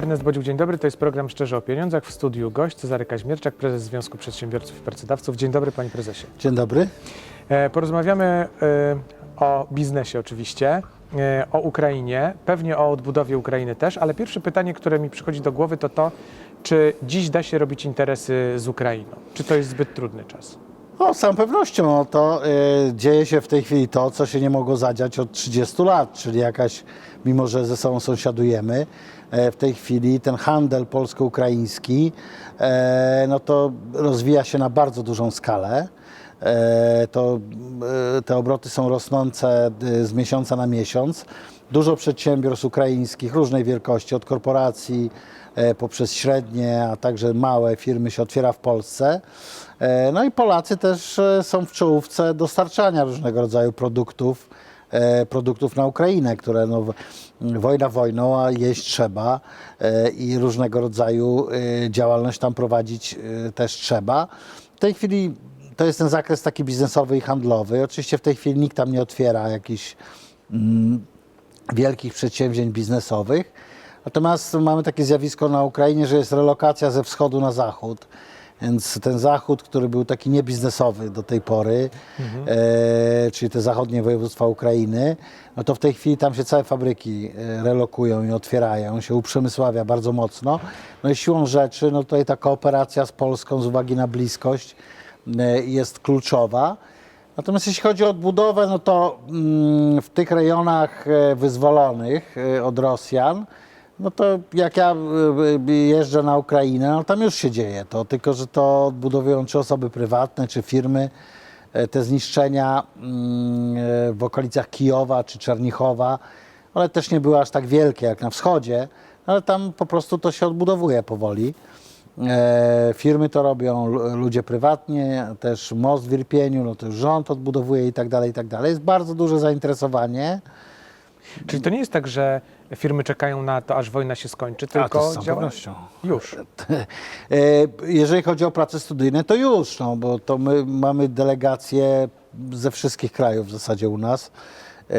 Ernest Bodziuk, dzień dobry. To jest program Szczerze o Pieniądzach. W studiu gość Cezary Kaźmierczak, prezes Związku Przedsiębiorców i Pracodawców. Dzień dobry, panie prezesie. Dzień dobry. E, Porozmawiamy e, o biznesie oczywiście, e, o Ukrainie, pewnie o odbudowie Ukrainy też, ale pierwsze pytanie, które mi przychodzi do głowy to to, czy dziś da się robić interesy z Ukrainą? Czy to jest zbyt trudny czas? O, z całą pewnością no to y, dzieje się w tej chwili to, co się nie mogło zadziać od 30 lat, czyli jakaś, mimo że ze sobą sąsiadujemy, e, w tej chwili ten handel polsko-ukraiński, e, no to rozwija się na bardzo dużą skalę. E, to e, te obroty są rosnące y, z miesiąca na miesiąc. Dużo przedsiębiorstw ukraińskich różnej wielkości, od korporacji poprzez średnie, a także małe firmy się otwiera w Polsce. E, No i Polacy też e, są w czołówce dostarczania różnego rodzaju produktów, e, produktów na Ukrainę, które no, wojna wojną, a jeść trzeba e, i różnego rodzaju e, działalność tam prowadzić e, też trzeba. W tej chwili to jest ten zakres taki biznesowy i handlowy. Oczywiście w tej chwili nikt tam nie otwiera jakichś mm, wielkich przedsięwzięć biznesowych. Natomiast mamy takie zjawisko na Ukrainie, że jest relokacja ze wschodu na zachód. Więc ten zachód, który był taki niebiznesowy do tej pory, e, czyli te zachodnie województwa Ukrainy, no to w tej chwili tam się całe fabryki e, relokują i otwierają, się uprzemysławia bardzo mocno. No i siłą rzeczy, no tutaj ta kooperacja z Polską z uwagi na bliskość e, jest kluczowa. Natomiast jeśli chodzi o odbudowę, no to mm, w tych rejonach e, wyzwolonych e, od Rosjan, no to jak ja e, e, jeżdżę na Ukrainę, no tam już się dzieje to, tylko że to odbudowują czy osoby prywatne, czy firmy. E, Te zniszczenia mm, e, w okolicach Kijowa czy Czernichowa, one też nie były aż tak wielkie jak na wschodzie, ale tam po prostu to się odbudowuje powoli. E, firmy to robią, lu- ludzie prywatnie, też most w Irpieniu, no to już rząd odbudowuje i tak dalej, i tak dalej. Jest bardzo duże zainteresowanie. Czyli to nie jest tak, że firmy czekają na to, aż wojna się skończy, A, to tylko z całą działa pewnością. już. E, Jeżeli chodzi o prace studyjne, to już, no, bo to my mamy delegacje ze wszystkich krajów w zasadzie u nas, e,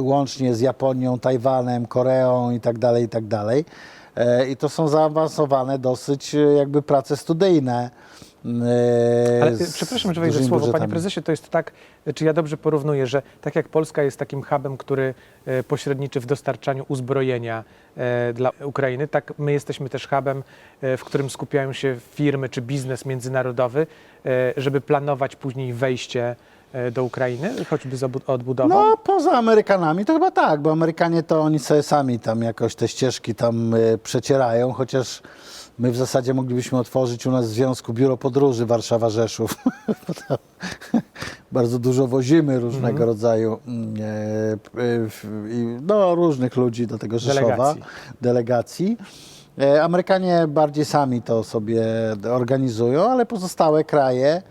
łącznie z Japonią, Tajwanem, Koreą i tak dalej, i tak dalej. E, I to są zaawansowane dosyć jakby prace studyjne. E, Ale y, z przepraszam, że wejdę słowo. Panie prezesie, to jest tak, czy ja dobrze porównuję, że tak jak Polska jest takim hubem, który y, pośredniczy w dostarczaniu uzbrojenia dla Ukrainy, tak my jesteśmy też hubem, w którym skupiają się firmy czy biznes międzynarodowy, żeby planować później wejście do Ukrainy, choćby z odbudową. No, poza Amerykanami to chyba tak, bo Amerykanie to oni sobie sami tam jakoś te ścieżki tam przecierają, chociaż my w zasadzie moglibyśmy otworzyć u nas w związku biuro podróży Warszawa-Rzeszów. Bardzo dużo wozimy różnego rodzaju mm, e, e, w- i, no, różnych ludzi do tego Rzeszowa, Delegacji. delegacji. E, Amerykanie bardziej sami to sobie organizują, ale pozostałe kraje,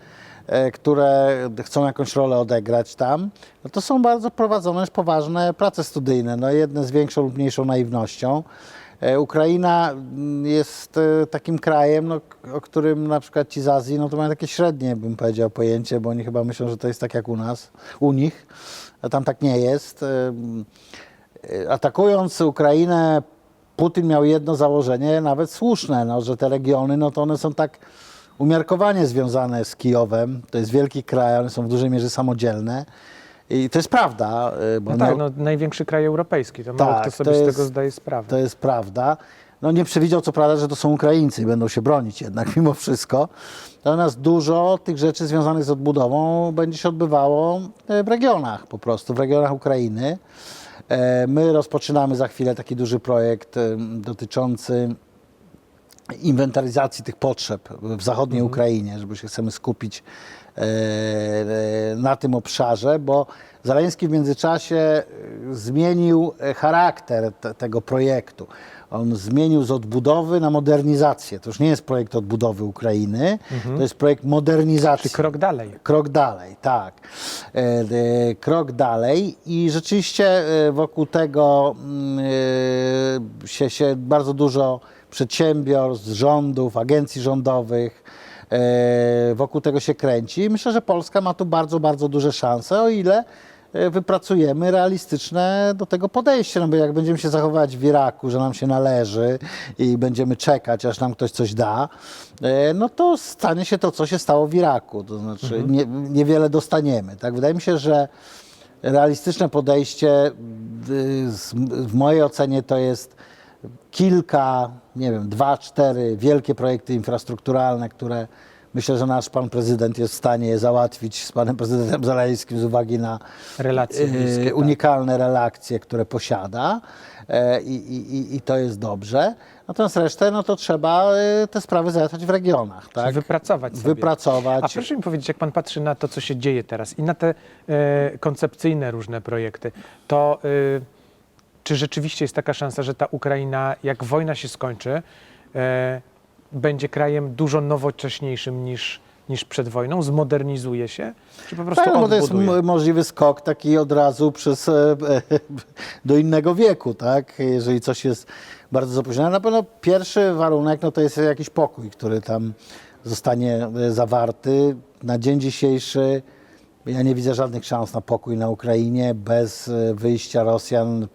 e, które chcą jakąś rolę odegrać tam, no to są bardzo prowadzone już poważne prace studyjne, no jedne z większą lub mniejszą naiwnością. E, Ukraina mm, jest e, takim krajem, no, o którym na przykład ci z Azji, no to mają takie średnie, bym powiedział, pojęcie, bo oni chyba myślą, że to jest tak jak u nas, u nich, a tam tak nie jest. E, Atakując Ukrainę, Putin miał jedno założenie, nawet słuszne, no, że te regiony, no to one są tak umiarkowanie związane z Kijowem. To jest wielki kraj, one są w dużej mierze samodzielne. I to jest prawda. y, Bo No tak, no, największy kraj europejski, to mało Tak, kto to sobie z jest- tego zdaje sprawę. to jest prawda. No nie przewidział co prawda, że to są Ukraińcy i będą się bronić jednak mimo wszystko. Natomiast dużo tych rzeczy związanych z odbudową będzie się odbywało e, w regionach po prostu, w regionach Ukrainy. E, My rozpoczynamy za chwilę taki duży projekt dotyczący inwentaryzacji tych potrzeb w zachodniej Ukrainie, żeby się chcemy skupić na tym obszarze, bo Zaleński w międzyczasie e, zmienił e, charakter te, tego projektu. On zmienił z odbudowy na modernizację. To już nie jest projekt odbudowy Ukrainy, to jest projekt modernizacji. Czy krok dalej? Krok dalej, tak. E, e, Krok dalej i rzeczywiście e, wokół tego mm, e, się, się bardzo dużo przedsiębiorstw, rządów, agencji rządowych. E, Wokół tego się kręci. I myślę, że Polska ma tu bardzo, bardzo duże szanse, o ile e, wypracujemy realistyczne do tego podejście. No bo jak będziemy się zachowywać w Iraku, że nam się należy i będziemy czekać, aż nam ktoś coś da, e, no to stanie się to, co się stało w Iraku. To znaczy nie, niewiele dostaniemy. Tak? Wydaje mi się, że realistyczne podejście w mojej ocenie to jest kilka, nie wiem, dwa, cztery wielkie projekty infrastrukturalne, które myślę, że nasz pan prezydent jest w stanie je załatwić z panem prezydentem Zaleńskim z uwagi na Relacje e, bliskie, tak. unikalne relacje, które posiada e, i, i, i- to jest dobrze. Natomiast resztę, no to trzeba e, te sprawy załatwiać w regionach, tak? Wypracować sobie. Wypracować. A proszę mi powiedzieć, jak pan patrzy na to, co się dzieje teraz i na te e, koncepcyjne różne projekty, to e, czy rzeczywiście jest taka szansa, że ta Ukraina, jak wojna się skończy, e, będzie krajem dużo nowocześniejszym niż, niż przed wojną, zmodernizuje się, czy po prostu Tak, no bo to jest odbuduje? możliwy skok taki od razu przez, e, e, do innego wieku, tak? Jeżeli coś jest bardzo zapóźnione. Na pewno pierwszy warunek no to jest jakiś pokój, który tam zostanie e, zawarty. Na dzień dzisiejszy ja nie widzę żadnych szans na pokój na Ukrainie bez e, wyjścia Rosjan,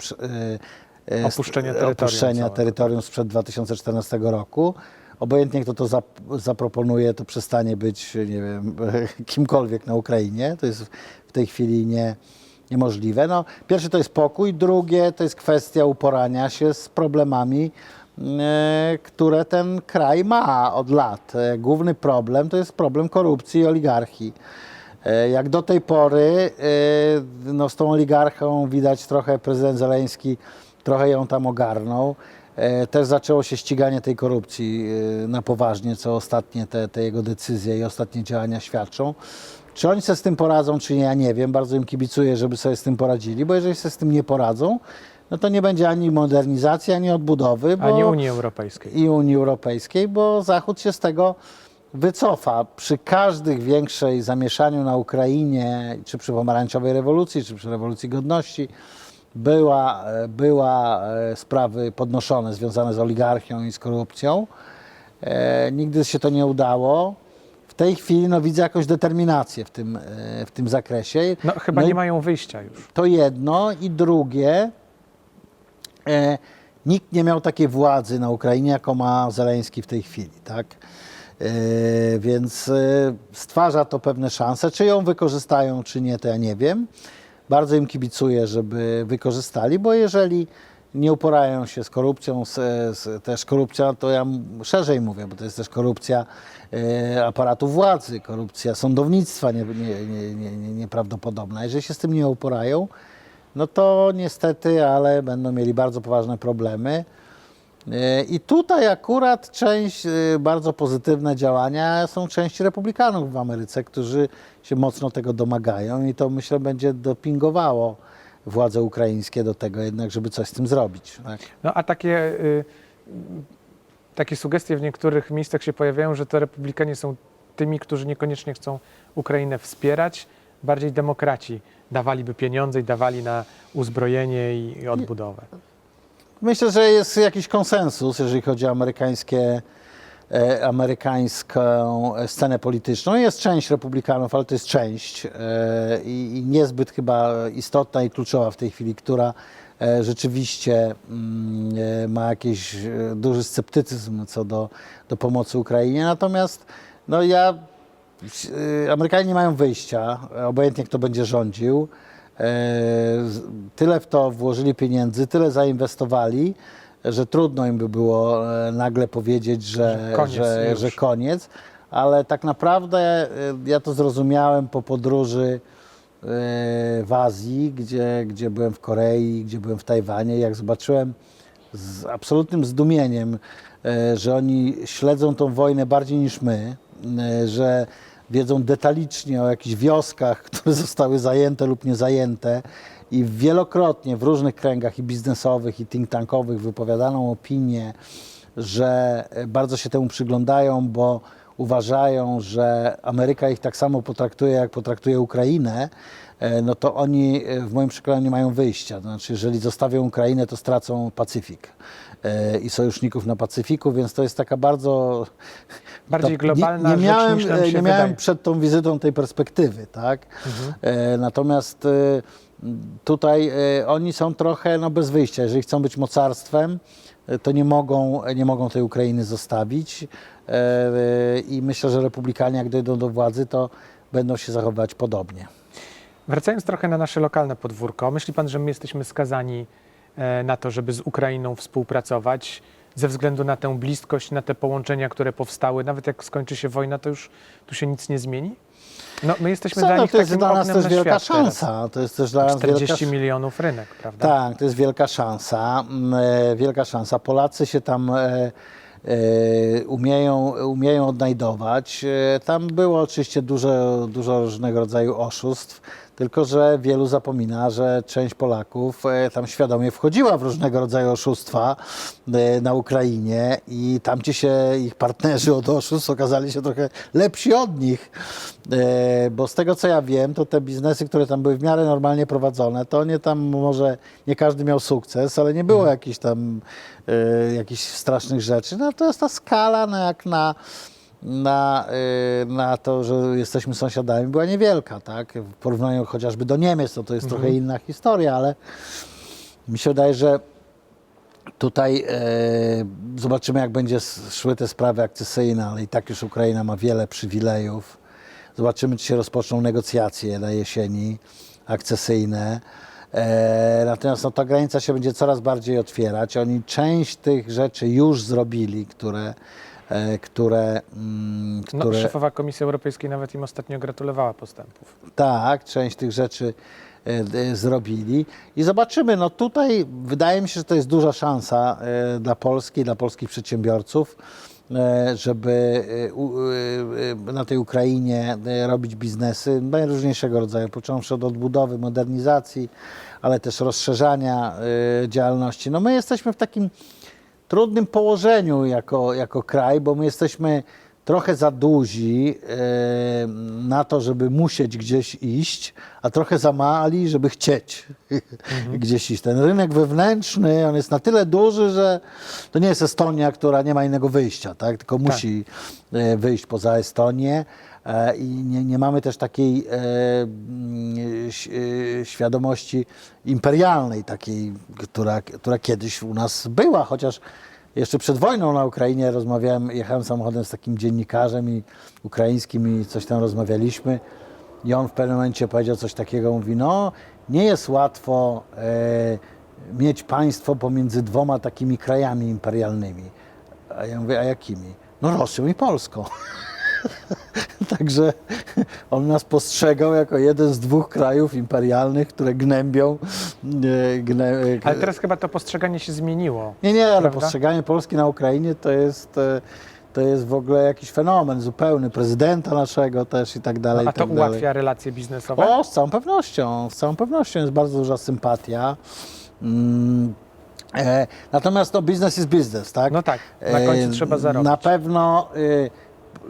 e, e, Opuszczenia terytorium opuszczenia terytorium sprzed 2014 roku. Obojętnie kto to zap- zaproponuje, to przestanie być, nie wiem, kimkolwiek na Ukrainie. To jest w tej chwili nie, niemożliwe. No, pierwsze to jest pokój, drugie to jest kwestia uporania się z problemami, e, które ten kraj ma od lat. Główny problem to jest problem korupcji i oligarchii. E, Jak do tej pory e, no, z tą oligarchą widać trochę prezydent Zeleński trochę ją tam ogarnął. E, Też zaczęło się ściganie tej korupcji na poważnie, co ostatnie te, te jego decyzje i ostatnie działania świadczą. Czy oni sobie z tym poradzą, czy nie, ja nie wiem. Bardzo im kibicuję, żeby sobie z tym poradzili, bo jeżeli sobie z tym nie poradzą, no to nie będzie ani modernizacji, ani odbudowy. Bo A nie Unii Europejskiej. i Unii Europejskiej, bo Zachód się z tego wycofa. Przy każdych większej zamieszaniu na Ukrainie, czy przy pomarańczowej rewolucji, czy przy rewolucji godności, była, e, była e, sprawy podnoszone związane z oligarchią i z korupcją. E, nigdy się to nie udało. W tej chwili no, widzę jakąś determinację w tym, e, w tym zakresie. No chyba No nie mają wyjścia już. to jedno i drugie, e, nikt nie miał takiej władzy na Ukrainie, jaką ma Zeleński w tej chwili, tak? E, więc e, stwarza to pewne szanse. Czy ją wykorzystają, czy nie, to ja nie wiem. Bardzo im kibicuję, żeby wykorzystali, bo jeżeli nie uporają się z korupcją, z, z, też korupcja, to ja szerzej mówię, bo to jest też korupcja e, aparatu władzy, korupcja sądownictwa nie, nie, nie, nie, nie, nieprawdopodobna. Jeżeli się z tym nie uporają, no to niestety, ale będą mieli bardzo poważne problemy. E, I tutaj akurat część, e, bardzo pozytywne działania są części republikanów w Ameryce, którzy się mocno tego domagają i to myślę będzie dopingowało władze ukraińskie do tego jednak, żeby coś z tym zrobić. Tak? No a takie, y, takie sugestie w niektórych miejscach się pojawiają, że to republikanie są tymi, którzy niekoniecznie chcą Ukrainę wspierać, bardziej demokraci dawaliby pieniądze i dawali na uzbrojenie i, i odbudowę. Myślę, że jest jakiś konsensus, jeżeli chodzi o amerykańskie, e, amerykańską scenę polityczną. Jest część republikanów, ale to jest część e, i, i niezbyt chyba istotna i kluczowa w tej chwili, która e, rzeczywiście mm, e, ma jakiś e, duży sceptycyzm co do, do pomocy Ukrainie. Natomiast no ja Y, Amerykanie nie mają wyjścia, obojętnie kto będzie rządził. E, Tyle w to włożyli pieniędzy, tyle zainwestowali, że trudno im by było e, nagle powiedzieć, że, Że koniec że, że koniec. Ale tak naprawdę e, ja to zrozumiałem po podróży w Azji, gdzie, gdzie byłem w Korei, gdzie byłem w Tajwanie. Jak zobaczyłem z absolutnym zdumieniem, że oni śledzą tą wojnę bardziej niż my, że wiedzą detalicznie o jakichś wioskach, które zostały zajęte lub nie zajęte i wielokrotnie w różnych kręgach i biznesowych, i think tankowych wypowiadaną opinię, że e, bardzo się temu przyglądają, bo uważają, że Ameryka ich tak samo potraktuje, jak potraktuje Ukrainę, e, no to oni e, w moim przekonaniu nie mają wyjścia. To znaczy, jeżeli zostawią Ukrainę, to stracą Pacyfik. E, i sojuszników na Pacyfiku, więc to jest taka bardzo... Bardziej to globalna nie, nie rzecz miałem, się Nie miałem wydaje. przed tą wizytą tej perspektywy, tak? E, natomiast e, tutaj oni są trochę no, bez wyjścia. Jeżeli chcą być mocarstwem, to nie mogą, nie mogą tej Ukrainy zostawić i myślę, że republikanie jak dojdą do władzy, to będą się zachowywać podobnie. Wracając trochę na nasze lokalne podwórko, myśli pan, że my jesteśmy skazani na to, żeby z Ukrainą współpracować ze względu na tę bliskość, na te połączenia, które powstały? Nawet jak skończy się wojna, to już tu się nic nie zmieni? No, my jesteśmy Co, dla no, nich to jest dla nas też na wielka świat teraz. szansa. To jest też dla nas wielka 40 milionów rynek, prawda? Tak, to jest wielka szansa. mm, e, Wielka szansa. Polacy się tam e, e, umieją, umieją odnajdować. E, Tam było oczywiście dużo, dużo różnego rodzaju oszustw, tylko że wielu zapomina, że część Polaków e, tam świadomie wchodziła w różnego rodzaju oszustwa e, na Ukrainie i tamci się, ich partnerzy od oszustw okazali się trochę lepsi od nich. E, Bo z tego co ja wiem, to te biznesy, które tam były w miarę normalnie prowadzone, to nie tam może nie każdy miał sukces, ale nie było jakichś tam jakichś strasznych rzeczy. No to jest ta skala, no jak na, na, e, na to, że jesteśmy sąsiadami, była niewielka, tak? W porównaniu chociażby do Niemiec, to to jest trochę inna historia, ale mi się wydaje, że Tutaj e, zobaczymy, jak będzie szły te sprawy akcesyjne, ale i tak już Ukraina ma wiele przywilejów. Zobaczymy, czy się rozpoczną negocjacje na jesieni akcesyjne. E, natomiast no, ta granica się będzie coraz bardziej otwierać. Oni część tych rzeczy już zrobili, które, e, które, mm, No, które szefowa Komisji Europejskiej nawet im ostatnio gratulowała postępów. tak, część tych rzeczy e, zrobili. I zobaczymy, no tutaj wydaje mi się, że to jest duża szansa e, dla Polski, dla polskich przedsiębiorców, żeby na tej Ukrainie robić biznesy najróżniejszego rodzaju, począwszy od odbudowy, modernizacji, ale też rozszerzania działalności. No my jesteśmy w takim trudnym położeniu jako, jako kraj, bo my jesteśmy trochę za duzi e, na to, żeby musieć gdzieś iść, a trochę za mali, żeby chcieć gdzieś iść. Ten rynek wewnętrzny, on jest na tyle duży, że to nie jest Estonia, która nie ma innego wyjścia, tak? tylko musi e, wyjść poza Estonię. E, I nie, nie mamy też takiej mm, świadomości imperialnej, takiej, która, która kiedyś u nas była, chociaż jeszcze przed wojną na Ukrainie rozmawiałem, jechałem samochodem z takim dziennikarzem i ukraińskim i coś tam rozmawialiśmy. I on w pewnym momencie powiedział coś takiego, mówi, no nie jest łatwo e, mieć państwo pomiędzy dwoma takimi krajami imperialnymi. A ja mówię, a jakimi? No Rosją i Polską. Także on nas postrzegał jako jeden z dwóch krajów imperialnych, które gnębią. e, Gnę, e, Ale teraz chyba to postrzeganie się zmieniło. nie, nie, ale Prawda? postrzeganie Polski na Ukrainie to jest, e, to jest w ogóle jakiś fenomen zupełny, prezydenta naszego też i tak dalej. A to tak dalej. ułatwia relacje biznesowe? O, z całą pewnością, z całą pewnością jest bardzo duża sympatia. Mm, e, natomiast no, biznes jest biznes, tak? No tak, na końcu E, trzeba zarobić. Na pewno e,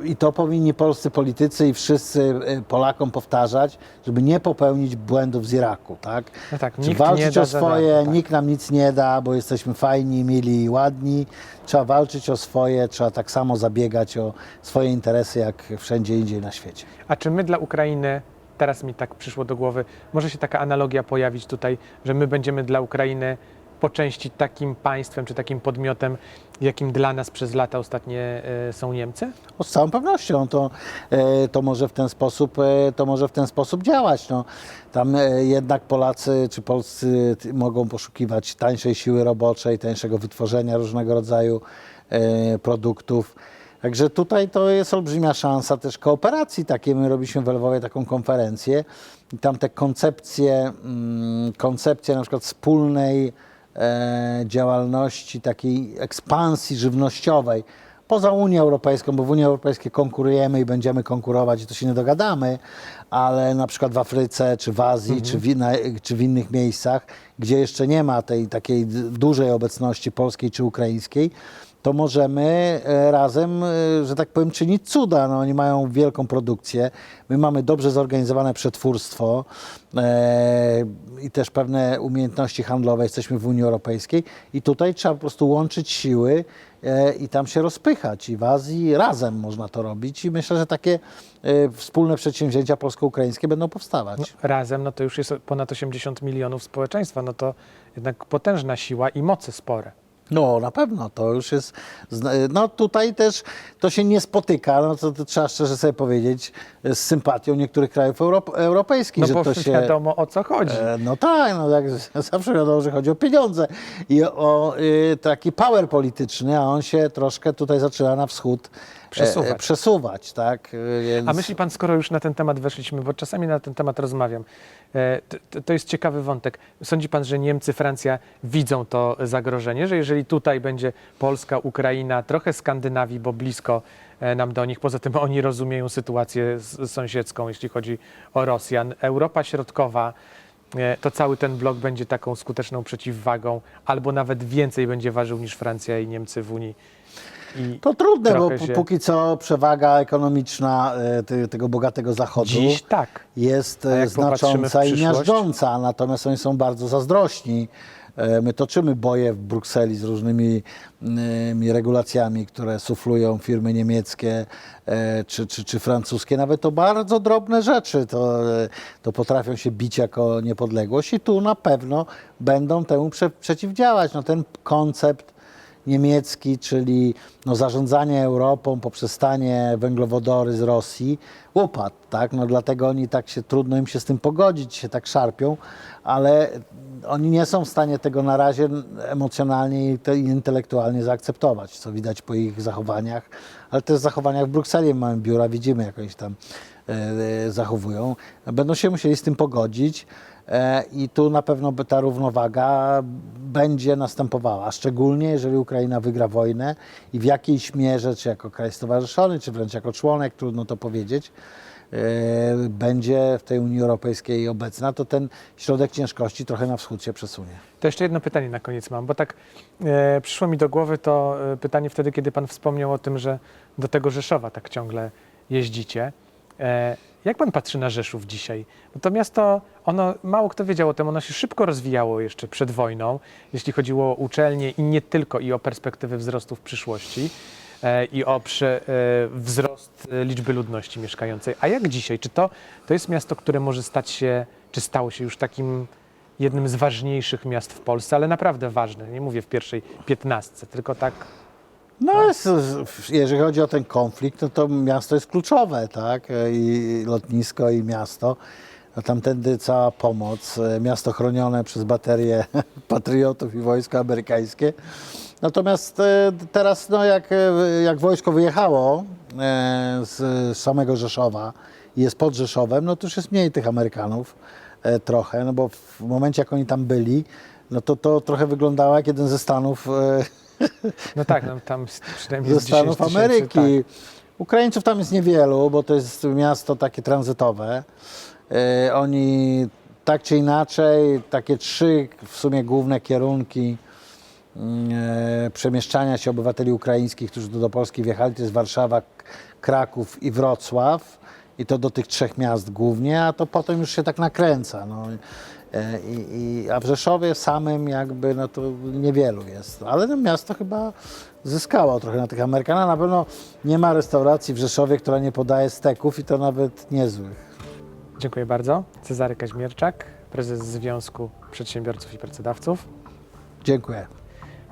i to powinni polscy politycy i wszyscy e, Polakom powtarzać, żeby nie popełnić błędów z Iraku, tak? No tak, Czy nikt nie walczyć da o za swoje, darmo, tak. nikt nam nic nie da, bo jesteśmy fajni, mili i ładni. Trzeba walczyć o swoje, trzeba tak samo zabiegać o swoje interesy, jak wszędzie indziej na świecie. A czy my dla Ukrainy, teraz mi tak przyszło do głowy, może się taka analogia pojawić tutaj, że my będziemy dla Ukrainy po części takim państwem czy takim podmiotem, jakim dla nas przez lata ostatnie e, są Niemcy? O, z całą pewnością to, e, to, może w ten sposób, e, to może w ten sposób działać. No, tam jednak Polacy czy Polscy mogą poszukiwać tańszej siły roboczej, tańszego wytworzenia różnego rodzaju produktów. Także tutaj to jest olbrzymia szansa też kooperacji takiej. My robiliśmy w Lwowie taką konferencję i tam te koncepcje, mm, koncepcje na przykład wspólnej działalności, takiej ekspansji żywnościowej, poza Unią Europejską, bo w Unii Europejskiej konkurujemy i będziemy konkurować i to się nie dogadamy, ale na przykład w Afryce, czy w Azji, czy, w inna, czy w innych miejscach, gdzie jeszcze nie ma tej takiej dużej obecności polskiej czy ukraińskiej, to możemy e, razem, e, że tak powiem, czynić cuda. No, oni mają wielką produkcję, my mamy dobrze zorganizowane przetwórstwo e, i też pewne umiejętności handlowe, jesteśmy w Unii Europejskiej i tutaj trzeba po prostu łączyć siły e, i tam się rozpychać i w Azji razem można to robić i myślę, że takie e, wspólne przedsięwzięcia polsko-ukraińskie będą powstawać. Razem, no to już jest ponad 80 milionów społeczeństwa, no to jednak potężna siła i moce spore. No, na pewno, to już jest. No tutaj też to się nie spotyka, no to, to trzeba szczerze sobie powiedzieć, z sympatią niektórych krajów Europ- europejskich, No że bo to się. wiadomo o co chodzi. E, No tak, no jak zawsze wiadomo, że chodzi o pieniądze i o y, taki power polityczny, a on się troszkę tutaj zaczyna na wschód e, Przesuwać. E, przesuwać tak? Y, Więc... A myśli pan, skoro już na ten temat weszliśmy, bo czasami na ten temat rozmawiam, e, to- to, jest ciekawy wątek. Sądzi pan, że Niemcy, Francja widzą to zagrożenie, że jeżeli tutaj będzie Polska, Ukraina, trochę Skandynawii, bo blisko e, nam do nich, poza tym oni rozumieją sytuację sąsiedzką, jeśli chodzi o Rosjan, Europa Środkowa, e, to cały ten blok będzie taką skuteczną przeciwwagą, albo nawet więcej będzie ważył niż Francja i Niemcy w Unii. To trudne, bo się- póki co przewaga ekonomiczna e, te, tego bogatego zachodu Dziś tak. jest e, znacząca i miażdżąca, natomiast oni są bardzo zazdrośni. E, My toczymy boje w Brukseli z różnymi mm, regulacjami, które suflują firmy niemieckie e, czy, czy, czy francuskie, nawet o bardzo drobne rzeczy. To, e, to potrafią się bić jako niepodległość i tu na pewno będą temu prze, przeciwdziałać. No, ten koncept niemiecki, czyli no, zarządzanie Europą poprzez tanie węglowodory z Rosji, upadł, tak? No, dlatego oni tak się, trudno im się z tym pogodzić, się tak szarpią, ale oni nie są w stanie tego na razie emocjonalnie i te- i intelektualnie zaakceptować, co widać po ich zachowaniach, ale też zachowaniach w Brukseli mamy biura, widzimy jak oni się tam e, e, zachowują. Będą się musieli z tym pogodzić. E, I tu na pewno ta równowaga będzie następowała, szczególnie jeżeli Ukraina wygra wojnę i w jakiejś mierze, czy jako kraj stowarzyszony, czy wręcz jako członek, trudno to powiedzieć, e, będzie w tej Unii Europejskiej obecna, to ten środek ciężkości trochę na wschód się przesunie. To jeszcze jedno pytanie na koniec mam, bo tak e, przyszło mi do głowy to e, pytanie wtedy, kiedy pan wspomniał o tym, że do tego Rzeszowa tak ciągle jeździcie. E, jak pan patrzy na Rzeszów dzisiaj? To miasto, ono, mało kto wiedział o tym, ono się szybko rozwijało jeszcze przed wojną, jeśli chodziło o uczelnie i nie tylko, i o perspektywy wzrostu w przyszłości. e, I o prze, e, wzrost e, liczby ludności mieszkającej. A jak dzisiaj? Czy to, to jest miasto, które może stać się, czy stało się już takim jednym z ważniejszych miast w Polsce, ale naprawdę ważne. Nie mówię w pierwszej piętnastce, tylko tak. No, jest, jeżeli chodzi o ten konflikt, no to miasto jest kluczowe, tak? I lotnisko, i miasto. No tamtędy cała pomoc. e, Miasto chronione przez baterie patriotów i wojsko amerykańskie. Natomiast e, teraz, no jak, e, jak wojsko wyjechało e, z samego Rzeszowa i jest pod Rzeszowem, no to już jest mniej tych Amerykanów e, trochę, no bo w momencie, jak oni tam byli, no to to trochę wyglądało jak jeden ze Stanów e, No tak, no, tam przynajmniej ze z 10 Stanów tysięcy, Ameryki. Tak. Ukraińców tam jest niewielu, bo to jest miasto takie tranzytowe. E, oni tak czy inaczej, takie trzy w sumie główne kierunki e, przemieszczania się obywateli ukraińskich, którzy tu do Polski wjechali, to jest Warszawa, Kraków i Wrocław. I to do tych trzech miast głównie, a to potem już się tak nakręca. No. E, I, i, a w Rzeszowie samym jakby no to niewielu jest. Ale to miasto chyba zyskało trochę na tych Amerykanach. Na pewno nie ma restauracji w Rzeszowie, która nie podaje steków i to nawet niezłych. Dziękuję bardzo. Cezary Kaźmierczak, prezes Związku Przedsiębiorców i Pracodawców. Dziękuję.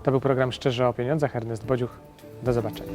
To był program Szczerze o Pieniądzach. Ernest Bodziuch. Do zobaczenia.